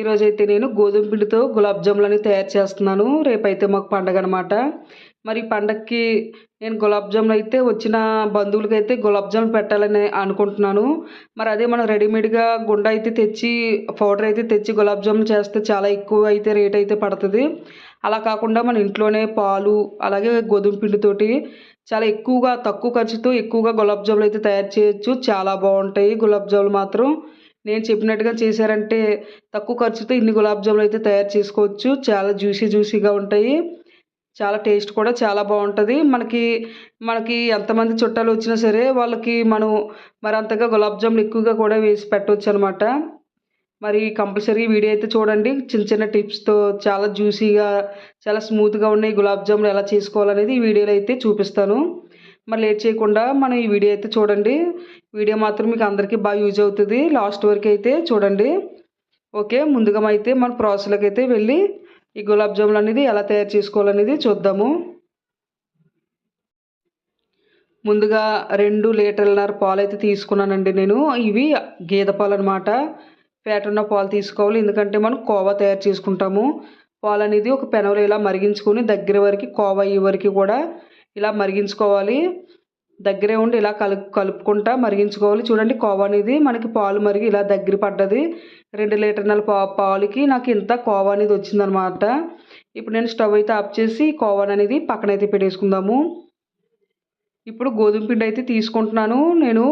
ఈరోజైతే నేను గోధుమ పిండితో గులాబ్ జాములని తయారు చేస్తున్నాను. రేపైతే మాకు పండగ అనమాట మరి పండగకి నేను గులాబ్ జాములు అయితే వచ్చిన బంధువులకి అయితే గులాబ్ జాములు పెట్టాలని అనుకుంటున్నాను. మరి అదే మనం రెడీమేడ్గా గుండ అయితే తెచ్చి పౌడర్ అయితే తెచ్చి గులాబ్ జాములు చేస్తే చాలా ఎక్కువ అయితే రేట్ అయితే పడుతుంది. అలా కాకుండా మన ఇంట్లోనే పాలు అలాగే గోధుమ పిండితోటి చాలా ఎక్కువగా తక్కువ ఖర్చుతో ఎక్కువగా గులాబ్ జాములు అయితే తయారు చేయొచ్చు. చాలా బాగుంటాయి గులాబ్ జాములు మాత్రం. నేను చెప్పినట్టుగా చేశారంటే తక్కువ ఖర్చుతో ఇన్ని గులాబ్ జాములు అయితే తయారు చేసుకోవచ్చు. చాలా జ్యూసీ జ్యూసీగా ఉంటాయి. చాలా టేస్ట్ కూడా చాలా బాగుంటుంది. మనకి మనకి ఎంతమంది చుట్టాలు వచ్చినా సరే వాళ్ళకి మనం మరి అంతగా గులాబ్ జాములు ఎక్కువగా కూడా వేసి పెట్టవచ్చు అనమాట మరి కంపల్సరీ వీడియో అయితే చూడండి. చిన్న చిన్న టిప్స్తో చాలా జ్యూసీగా చాలా స్మూత్గా ఉన్నాయి గులాబ్ జాములు ఎలా చేసుకోవాలనేది ఈ వీడియోలో అయితే చూపిస్తాను. మరి లేట్ చేయకుండా మనం ఈ వీడియో అయితే చూడండి. వీడియో మాత్రం మీకు అందరికీ బాగా యూజ్ అవుతుంది. లాస్ట్ వరకు అయితే చూడండి. ఓకే ముందుగా అయితే మన ప్రాసెస్లోకి అయితే వెళ్ళి ఈ గులాబ్ జాములు అనేది ఎలా తయారు చేసుకోవాలనేది చూద్దాము. ముందుగా రెండు లీటర్లన్నర పాలు అయితే తీసుకున్నానండి నేను. ఇవి గేదె పాలు అనమాట ఫ్యాట్ ఉన్న పాలు తీసుకోవాలి. ఎందుకంటే మనం కోవా తయారు చేసుకుంటాము. పాలు అనేది ఒక పెనవలు ఇలా మరిగించుకొని దగ్గర వరకు కోవా అయ్యే వరకు కూడా ఇలా మరిగించుకోవాలి. దగ్గరే ఉండి ఇలా కలుపు కలుపుకుంటా మరిగించుకోవాలి. చూడండి కోవా అనేది మనకి పాలు మరిగి ఇలా దగ్గర పడ్డది. రెండు లీటర్ల పా పాలుకి నాకు ఇంత కోవా అనేది వచ్చిందనమాట ఇప్పుడు నేను స్టవ్ అయితే ఆఫ్ చేసి కోవా అనేది పక్కన అయితే పెట్టేసుకుందాము. ఇప్పుడు గోధుమ పిండి అయితే తీసుకుంటున్నాను. నేను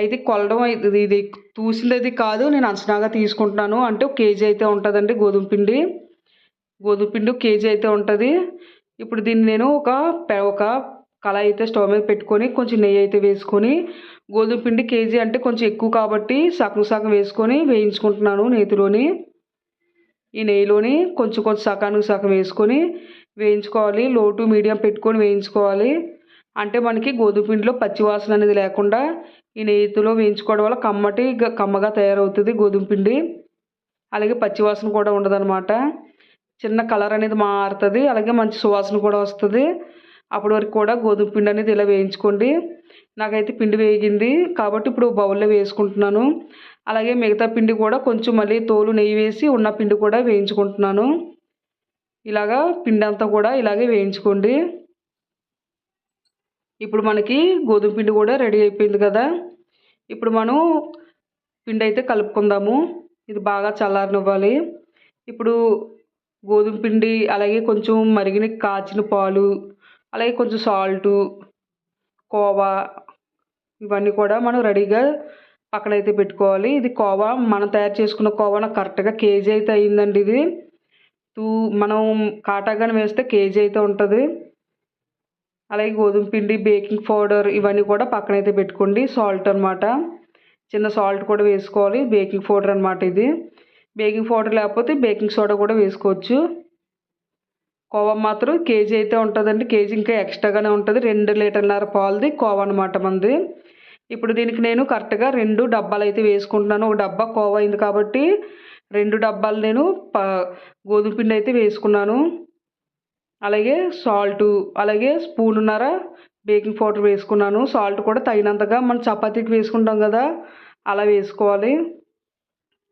అయితే కొలడం అయితే ఇది తూసింది అది కాదు. నేను అంచనాగా తీసుకుంటున్నాను. అంటే ఒక కేజీ అయితే ఉంటుందండి గోధుమ పిండి. గోధుమ పిండి కేజీ అయితే ఉంటుంది. ఇప్పుడు దీన్ని నేను ఒక ఒక కళాయి అయితే స్టవ్ మీద పెట్టుకొని కొంచెం నెయ్యి అయితే వేసుకొని గోధుమ పిండి కేజీ అంటే కొంచెం ఎక్కువ కాబట్టి సగం సగం వేసుకొని వేయించుకుంటున్నాను నేతిలోని. ఈ నెయ్యిలోని కొంచెం కొంచెం సగానికి సగం వేసుకొని వేయించుకోవాలి. లో టు మీడియం పెట్టుకొని వేయించుకోవాలి. అంటే మనకి గోధుమ పిండిలో పచ్చివాసన అనేది లేకుండా ఈ నెయ్యితో వేయించుకోవడం వల్ల కమ్మటి కమ్మగా తయారవుతుంది గోధుమ పిండి. అలాగే పచ్చివాసన కూడా ఉండదన్నమాట. చిన్న కలర్ అనేది మారుతుంది. అలాగే మంచి సువాసన కూడా వస్తుంది. అప్పటి వరకు కూడా గోధుమ పిండి అనేది ఇలా వేయించుకోండి. నాకైతే పిండి వేగింది. కాబట్టి ఇప్పుడు బౌల్లో వేసుకుంటున్నాను. అలాగే మిగతా పిండి కూడా కొంచెం మళ్ళీ తోలు నెయ్యి వేసి ఉన్న పిండి కూడా వేయించుకుంటున్నాను. ఇలాగా పిండి అంతా కూడా ఇలాగే వేయించుకోండి. ఇప్పుడు మనకి గోధుమ పిండి కూడా రెడీ అయిపోయింది కదా. ఇప్పుడు మనం పిండి అయితే కలుపుకుందాము. ఇది బాగా చల్లారనివ్వాలి. ఇప్పుడు గోధుమ పిండి అలాగే కొంచెం మరిగిన కాచిన పాలు అలాగే కొంచెం సాల్టు కోవా ఇవన్నీ కూడా మనం రెడీగా పక్కన అయితే పెట్టుకోవాలి. ఇది కోవా మనం తయారు చేసుకున్న కోవా నాకు కరెక్ట్గా కేజీ అయితే అయిందండి ఇది. టూ మనం కాటాగానే వేస్తే కేజీ అయితే ఉంటుంది. అలాగే గోధుమ పిండి బేకింగ్ పౌడర్ ఇవన్నీ కూడా పక్కన అయితే పెట్టుకోండి. సాల్ట్ అనమాట చిన్న సాల్ట్ కూడా వేసుకోవాలి. బేకింగ్ పౌడర్ అనమాట ఇది. బేకింగ్ పౌడర్ లేకపోతే బేకింగ్ సోడా కూడా వేసుకోవచ్చు. కోవా మాత్రం కేజీ అయితే ఉంటుందండి. కేజీ ఇంకా ఎక్స్ట్రాగానే ఉంటుంది. రెండు లీటర్లన్నర పాలది కోవా అనమాట మంది ఇప్పుడు దీనికి నేను కరెక్ట్గా రెండు డబ్బాలు అయితే వేసుకుంటున్నాను. ఒక డబ్బా కోవా అయింది కాబట్టి రెండు డబ్బాలు నేను ప గోధుమ పిండి అయితే వేసుకున్నాను. అలాగే సాల్టు అలాగే స్పూనున్నర బేకింగ్ పౌడర్ వేసుకున్నాను. సాల్ట్ కూడా తగినంతగా మనం చపాతీకి వేసుకుంటాం కదా అలా వేసుకోవాలి.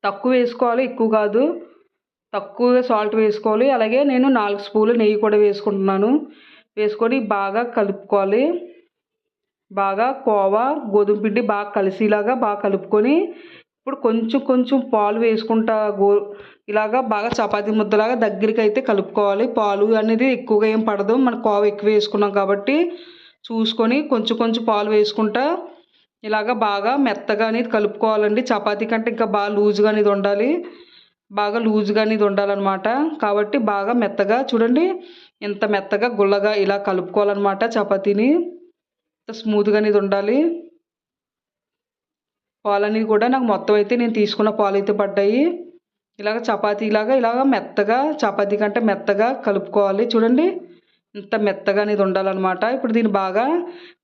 తక్కువ వేసుకోవాలి ఎక్కువ కాదు. తక్కువగా సాల్ట్ వేసుకోవాలి. అలాగే నేను నాలుగు స్పూన్లు నెయ్యి కూడా వేసుకుంటున్నాను. వేసుకొని బాగా కలుపుకోవాలి. బాగా కోవా గోధుమ పిండి బాగా కలిసేలాగా బాగా కలుపుకొని ఇప్పుడు కొంచెం కొంచెం పాలు వేసుకుంటా గో ఇలాగా బాగా చపాతీ ముద్దలాగా దగ్గరికి అయితే కలుపుకోవాలి. పాలు అనేది ఎక్కువగా ఏం పడదు. మన కోవ ఎక్కువ వేసుకున్నాం కాబట్టి చూసుకొని కొంచెం కొంచెం పాలు వేసుకుంటా ఇలాగ బాగా మెత్తగా అనేది కలుపుకోవాలండి. చపాతీ కంటే ఇంకా బాగా లూజ్గా అనేది ఉండాలి బాగా లూజ్గా అనేది ఉండాలన్నమాట కాబట్టి బాగా మెత్తగా చూడండి. ఇంత మెత్తగా గుల్లగా ఇలా కలుపుకోవాలన్నమాట చపాతీని. స్మూత్గా అనేది ఉండాలి పాలనేవి కూడా నాకు మొత్తం అయితే నేను తీసుకున్న పాలు అయితే పడ్డాయి. ఇలాగ చపాతీలాగా ఇలాగ మెత్తగా చపాతీ కంటే మెత్తగా కలుపుకోవాలి. చూడండి. ఇంత మెత్తగా అనేది ఉండాలన్నమాట. ఇప్పుడు దీన్ని బాగా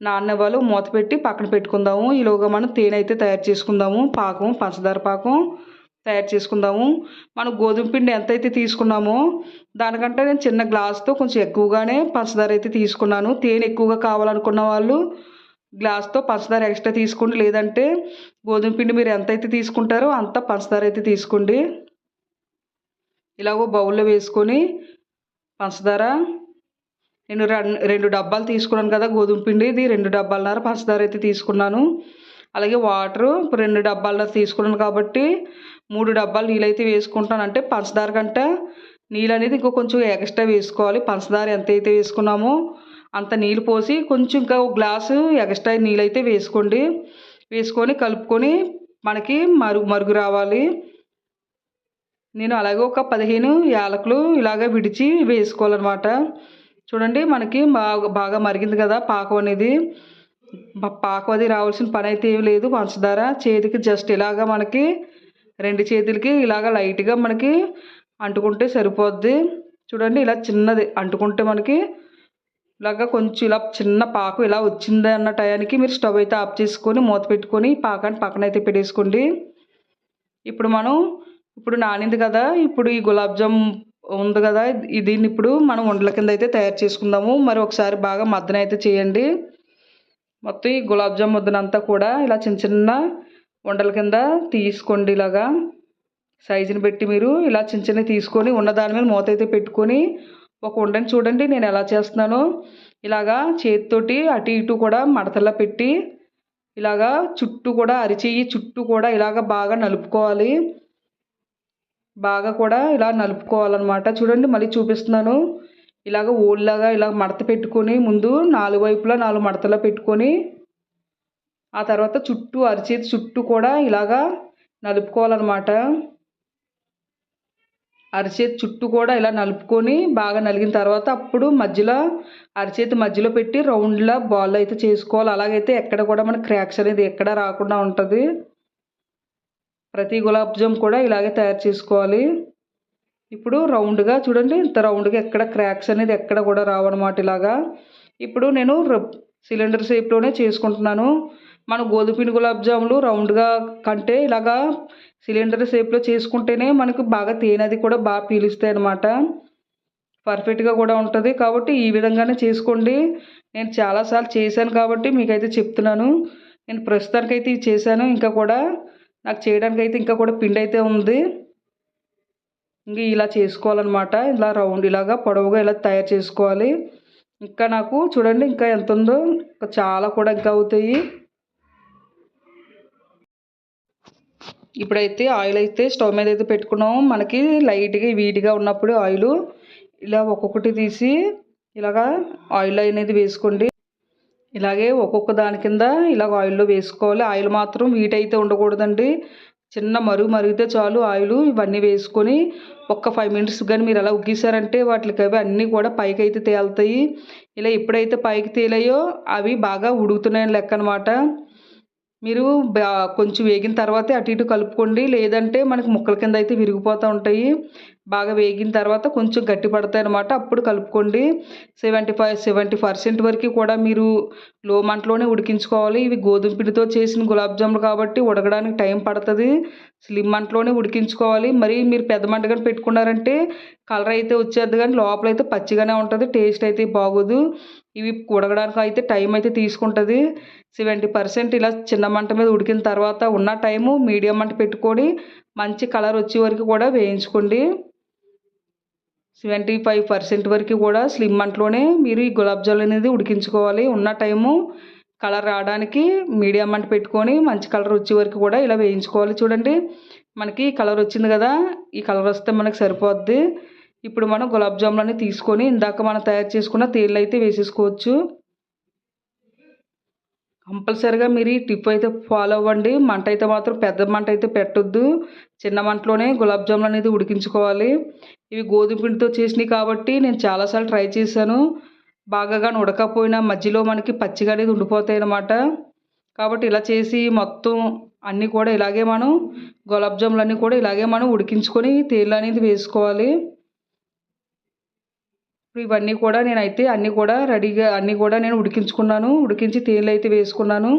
నాననివ్వాలి. మూత పెట్టి పక్కన పెట్టుకుందాము. ఈలోగా మనం తేనె అయితే తయారు చేసుకుందాము. పాకం పంచదార పాకం తయారు చేసుకుందాము. మనం గోధుమ పిండి ఎంత అయితే తీసుకున్నామో దానికంటే నేను చిన్న గ్లాస్తో కొంచెం ఎక్కువగానే పంచదార అయితే తీసుకున్నాను. తేనె ఎక్కువగా కావాలనుకున్న వాళ్ళు గ్లాస్తో పంచదార ఎక్స్ట్రా తీసుకోండి. లేదంటే గోధుమ పిండి మీరు ఎంతైతే తీసుకుంటారో అంత పంచదార అయితే తీసుకోండి. ఇలాగో బౌల్లో వేసుకొని పంచదార నేను రెండు డబ్బాలు తీసుకున్నాను కదా గోధుమ పిండి ఇది రెండు డబ్బాలన్నర పంచదార అయితే తీసుకున్నాను. అలాగే వాటరు రెండు డబ్బాలన్నర తీసుకున్నాను కాబట్టి మూడు డబ్బాలు నీళ్ళైతే వేసుకుంటాను అంటే పంచదార కంటే నీళ్ళు అనేది ఇంకో కొంచెం ఎక్స్ట్రా వేసుకోవాలి. పంచదార ఎంత అయితే వేసుకున్నామో అంత నీళ్ళు పోసి కొంచెం ఇంకా ఒక గ్లాసు ఎక్స్ట్రా నీళ్ళు అయితే వేసుకోండి. వేసుకొని కలుపుకొని మనకి మరుగు మరుగు రావాలి. నేను అలాగే ఒక పదిహేను యాలకులు ఇలాగ విడిచి వేసుకోవాలన్నమాట. చూడండి మనకి బాగా బాగా మరిగింది కదా పాకం అనేది. పాకం అది రావాల్సిన పని అయితే ఏమి లేదు పంచదార. చేతికి జస్ట్ ఇలాగ మనకి రెండు చేతులకి ఇలాగ లైట్గా మనకి అంటుకుంటే సరిపోద్ది. చూడండి ఇలా చిన్నది అంటుకుంటే మనకి ఇలాగ కొంచెం ఇలా చిన్న పాకు ఇలా వచ్చింది అన్న టయానికి మీరు స్టవ్ అయితే ఆఫ్ చేసుకొని మూత పెట్టుకొని పాకాన్ని పక్కన అయితే పెట్టేసుకోండి. ఇప్పుడు మనం ఇప్పుడు నానింది కదా ఇప్పుడు ఈ గులాబ్ జామ్ ఉంది కదా? దీన్ని ఇప్పుడు మనం ఉండల కింద అయితే తయారు చేసుకుందాము. మరి ఒకసారి బాగా మద్దన అయితే చేయండి. మొత్తం ఈ గులాబ్ జామ్ ముద్దనంతా కూడా ఇలా చిన్న చిన్న ఉండల కింద తీసుకోండి ఇలాగా. సైజుని పెట్టి మీరు ఇలా చిన్న చిన్నవి తీసుకొని ఉన్న దాని మీద మూత అయితే పెట్టుకొని ఒక ఉండని చూడండి నేను ఎలా చేస్తున్నానో. ఇలాగా చేతితోటి అటు ఇటు కూడా మడతలా పెట్టి ఇలాగా చుట్టూ కూడా అరిచేయి చుట్టూ కూడా ఇలాగ బాగా నలుపుకోవాలి. బాగా కూడా ఇలా నలుపుకోవాలన్నమాట. చూడండి మళ్ళీ చూపిస్తున్నాను. ఇలాగ ఓల్లాగా ఇలా మడత పెట్టుకొని ముందు నాలుగు వైపులా నాలుగు మడతలా పెట్టుకొని ఆ తర్వాత చుట్టూ అరిచేతి చుట్టూ కూడా ఇలాగా నలుపుకోవాలన్నమాట. అరిచేతి చుట్టూ కూడా ఇలా నలుపుకొని బాగా నలిగిన తర్వాత అప్పుడు మధ్యలో అరిచేతి మధ్యలో పెట్టి రౌండ్లా బాల్ అయితే చేసుకోవాలి. అలాగైతే ఎక్కడ కూడా మనకి క్రాక్స్ అనేది ఎక్కడ రాకుండా ఉంటుంది. ప్రతి గులాబ్ జామ్ కూడా ఇలాగే తయారు చేసుకోవాలి. ఇప్పుడు రౌండ్గా చూడండి ఇంత రౌండ్గా ఎక్కడ క్రాక్స్ అనేది ఎక్కడ కూడా రావన్నమాట ఇలాగా. ఇప్పుడు నేను సిలిండర్ షేప్లోనే చేసుకుంటున్నాను. మన గోధుమ గులాబ్ జాములు రౌండ్గా కంటే ఇలాగా సిలిండర్ షేప్లో చేసుకుంటేనే మనకు బాగా తేనెది కూడా బాగా పీలుస్తాయి అనమాట పర్ఫెక్ట్గా కూడా ఉంటుంది. కాబట్టి ఈ విధంగానే చేసుకోండి. నేను చాలాసార్లు చేశాను కాబట్టి మీకైతే చెప్తున్నాను. నేను ప్రస్తుతానికైతే ఇది చేశాను. ఇంకా కూడా నాకు చేయడానికి అయితే ఇంకా కూడా పిండి అయితే ఉంది. ఇంకా ఇలా చేసుకోవాలన్నమాట. ఇలా రౌండ్ ఇలాగా పొడవుగా ఇలా తయారు చేసుకోవాలి. ఇంకా నాకు చూడండి ఇంకా ఎంత ఉందో. చాలా కూడా ఇంకా అవుతాయి. ఇప్పుడైతే ఆయిల్ అయితే స్టవ్ మీద అయితే పెట్టుకున్నాము. మనకి లైట్గా వీడిగా ఉన్నప్పుడు ఆయిల్ ఇలా ఒక్కొక్కటి తీసి ఇలాగా ఆయిల్ అనేది వేసుకోండి. ఇలాగే ఒక్కొక్క దాని కింద ఇలాగ ఆయిల్లో వేసుకోవాలి. ఆయిల్ మాత్రం వీట్ అయితే ఉండకూడదండి. చిన్న మరుగు మరిగితే చాలు ఆయిల్ ఇవన్నీ వేసుకొని ఒక్క ఫైవ్ మినిట్స్ కానీ మీరు అలా ఉగ్గిసారంటే వాటికి అవి అన్నీ కూడా పైకి అయితే తేలుతాయి. ఇలా ఎప్పుడైతే పైకి తేలాయో అవి బాగా ఉడుకుతున్నాయని లెక్క అనమాట మీరు కొంచెం వేగిన తర్వాతే అటు ఇటు కలుపుకోండి. లేదంటే మనకి ముక్కల కింద అయితే విరిగిపోతూ ఉంటాయి. బాగా వేగిన తర్వాత కొంచెం గట్టి పడతాయి అనమాట అప్పుడు కలుపుకోండి. సెవెంటీ ఫైవ్ సెవెంటీ పర్సెంట్ వరకు కూడా మీరు లో మంటలోనే ఉడికించుకోవాలి. ఇవి గోధుమ పిండితో చేసిన గులాబ్ జాములు కాబట్టి ఉడకడానికి టైం పడుతుంది. స్లిమ్ మంటలోనే ఉడికించుకోవాలి. మరి మీరు పెద్ద మంట కానీ పెట్టుకున్నారంటే కలర్ అయితే వచ్చేది కానీ లోపల అయితే పచ్చిగానే ఉంటుంది. టేస్ట్ అయితే బాగోదు. ఇవి ఉడకడానికి అయితే టైం అయితే తీసుకుంటుంది. సెవెంటీ పర్సెంట్ ఇలా చిన్న మంట మీద ఉడికిన తర్వాత ఉన్న టైము మీడియం మంట పెట్టుకొని మంచి కలర్ వచ్చే వరకు కూడా వేయించుకోండి. సెవెంటీ ఫైవ్ పర్సెంట్ వరకు కూడా స్లిమ్ అంట్లోనే మీరు ఈ గులాబ్ జామున్ అనేది ఉడికించుకోవాలి. ఉన్న టైము కలర్ రావడానికి మీడియం మంట పెట్టుకొని మంచి కలర్ వచ్చే వరకు కూడా ఇలా వేయించుకోవాలి. చూడండి మనకి కలర్ వచ్చింది కదా ఈ కలర్ వస్తే మనకి సరిపోద్ది. ఇప్పుడు మనం గులాబ్ జాములని తీసుకొని ఇందాక మనం తయారు చేసుకున్న తేళ్ళు అయితే వేసేసుకోవచ్చు. కంపల్సరిగా మీరు ఈ టిప్ అయితే ఫాలో అవ్వండి. మంట అయితే మాత్రం పెద్ద మంట అయితే పెట్టొద్దు. చిన్న మంటలోనే గులాబ్ జాములు అనేది ఉడికించుకోవాలి. ఇవి గోధుమ పిండితో చేసినవి కాబట్టి నేను చాలాసార్లు ట్రై చేశాను. బాగా కానీ ఉడకపోయినా మధ్యలో మనకి పచ్చిగా అనేది ఉండిపోతాయి అన్నమాట. కాబట్టి ఇలా చేసి మొత్తం అన్నీ కూడా ఇలాగే మనం గులాబ్ జాములు అన్నీ కూడా ఇలాగే మనం ఉడికించుకొని తేలు అనేది వేసుకోవాలి. ఇప్పుడు ఇవన్నీ కూడా నేనైతే అన్నీ కూడా రెడీగా అన్నీ కూడా నేను ఉడికించుకున్నాను. ఉడికించి తేనెలు అయితే వేసుకున్నాను.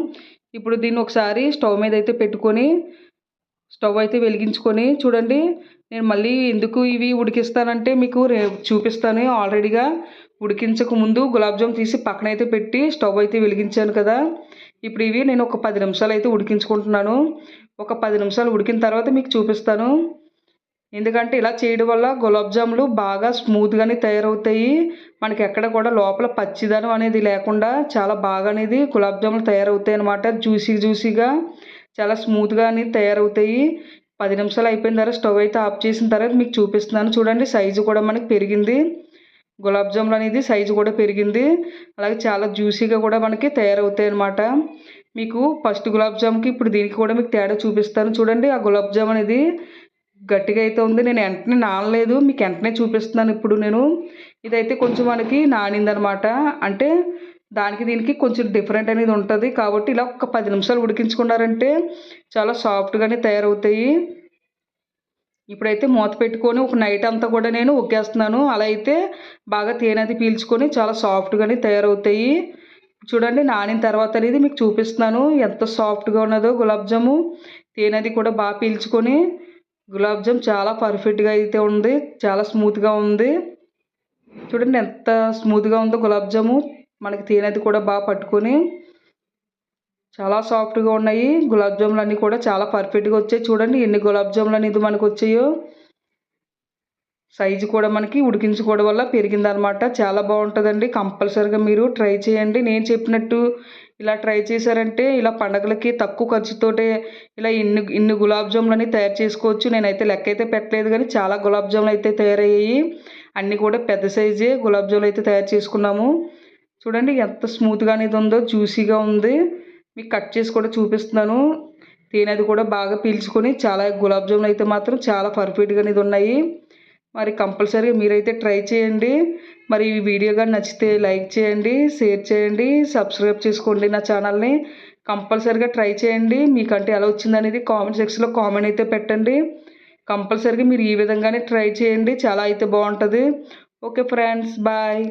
ఇప్పుడు దీన్ని ఒకసారి స్టవ్ మీద అయితే పెట్టుకొని స్టవ్ అయితే వెలిగించుకొని చూడండి నేను మళ్ళీ ఎందుకు ఇవి ఉడికిస్తానంటే మీకు చూపిస్తాను ఆల్రెడీగా. ఉడికించక ముందు గులాబ్ జామ్ తీసి పక్కన అయితే పెట్టి స్టవ్ అయితే వెలిగించాను కదా. ఇప్పుడు ఇవి నేను ఒక పది నిమిషాలు అయితే ఉడికించుకుంటున్నాను. ఒక పది నిమిషాలు ఉడికిన తర్వాత మీకు చూపిస్తాను. ఎందుకంటే ఇలా చేయడం వల్ల గులాబ్ జాములు బాగా స్మూత్గానే తయారవుతాయి. మనకి ఎక్కడ కూడా లోపల పచ్చిదనం అనేది లేకుండా చాలా బాగా అనేది గులాబ్ జాములు తయారవుతాయి అన్నమాట జ్యూసీ జ్యూసీగా. చాలా స్మూత్గా అనేది తయారవుతాయి. పది నిమిషాలు అయిపోయిన తర్వాత స్టవ్ అయితే ఆఫ్ చేసిన తర్వాత మీకు చూపిస్తున్నాను. చూడండి సైజు కూడా మనకి పెరిగింది. గులాబ్ జాములు అనేది సైజు కూడా పెరిగింది. అలాగే చాలా జ్యూసీగా కూడా మనకి తయారవుతాయి అనమాట మీకు ఫస్ట్ గులాబ్ జామ్కి ఇప్పుడు దీనికి కూడా మీకు తేడా చూపిస్తాను. చూడండి ఆ గులాబ్ జామ్ అనేది గట్టిగా అయితే ఉంది. నేను వెంటనే నానలేదు. మీకు వెంటనే చూపిస్తున్నాను ఇప్పుడు నేను. ఇదైతే కొంచెం మనకి నానిందనమాట అంటే దానికి దీనికి కొంచెం డిఫరెంట్ అనేది ఉంటుంది. కాబట్టి ఇలా ఒక పది నిమిషాలు ఉడికించుకున్నారంటే చాలా సాఫ్ట్గానే తయారవుతాయి. ఇప్పుడైతే మూత పెట్టుకొని ఒక నైట్ అంతా కూడా నేను ఒక్కేస్తున్నాను అలా అయితే బాగా తేనెది పీల్చుకొని చాలా సాఫ్ట్గానే తయారవుతాయి. చూడండి నానిన తర్వాత అనేది మీకు చూపిస్తున్నాను. ఎంత సాఫ్ట్గా ఉన్నదో గులాబ్ జాము. తేనెది కూడా బాగా పీల్చుకొని గులాబ్ జామ్ చాలా పర్ఫెక్ట్గా అయితే ఉంది. చాలా స్మూత్గా ఉంది. చూడండి ఎంత స్మూత్గా ఉందో గులాబ్ జాము. మనకి తేనెది కూడా బాగా పట్టుకొని చాలా సాఫ్ట్గా ఉన్నాయి. గులాబ్ జాములు అన్నీ కూడా చాలా పర్ఫెక్ట్గా వచ్చాయి. చూడండి ఎన్ని గులాబ్ జాములు అనేది మనకు వచ్చాయో. సైజు కూడా మనకి ఉడికించుకోవడం వల్ల పెరిగిందనమాట చాలా బాగుంటుందండి. కంపల్సరీగా మీరు ట్రై చేయండి. నేను చెప్పినట్టు ఇలా ట్రై చేశారంటే ఇలా పండగలకి తక్కువ ఖర్చుతోటే ఇలా ఇన్ని ఇన్ని గులాబ్ జాములు అనేవి తయారు చేసుకోవచ్చు. నేనైతే లెక్క అయితే పెట్టలేదు కానీ చాలా గులాబ్ జాములు అయితే తయారయ్యాయి. అన్నీ కూడా పెద్ద సైజే గులాబ్ జాములు అయితే తయారు చేసుకున్నాము. చూడండి ఎంత స్మూత్గా అనేది ఉందో జ్యూసీగా ఉంది. మీకు కట్ చేసి కూడా చూపిస్తున్నాను. తేనెది కూడా బాగా పీల్చుకొని చాలా గులాబ్ జామున్ అయితే మాత్రం చాలా పర్ఫెక్ట్గా అనేది ఉన్నాయి. మరి కంపల్సరీగా మీరైతే ట్రై చేయండి. మరి ఈ వీడియో కానీ నచ్చితే లైక్ చేయండి షేర్ చేయండి సబ్స్క్రైబ్ చేసుకోండి నా ఛానల్ని. కంపల్సరీగా ట్రై చేయండి. మీకంటే ఎలా వచ్చింది అనేది కామెంట్ సెక్షన్లో కామెంట్ అయితే పెట్టండి. కంపల్సరీగా మీరు ఈ విధంగానే ట్రై చేయండి. చాలా అయితే బాగుంటుంది. Okay friends bye.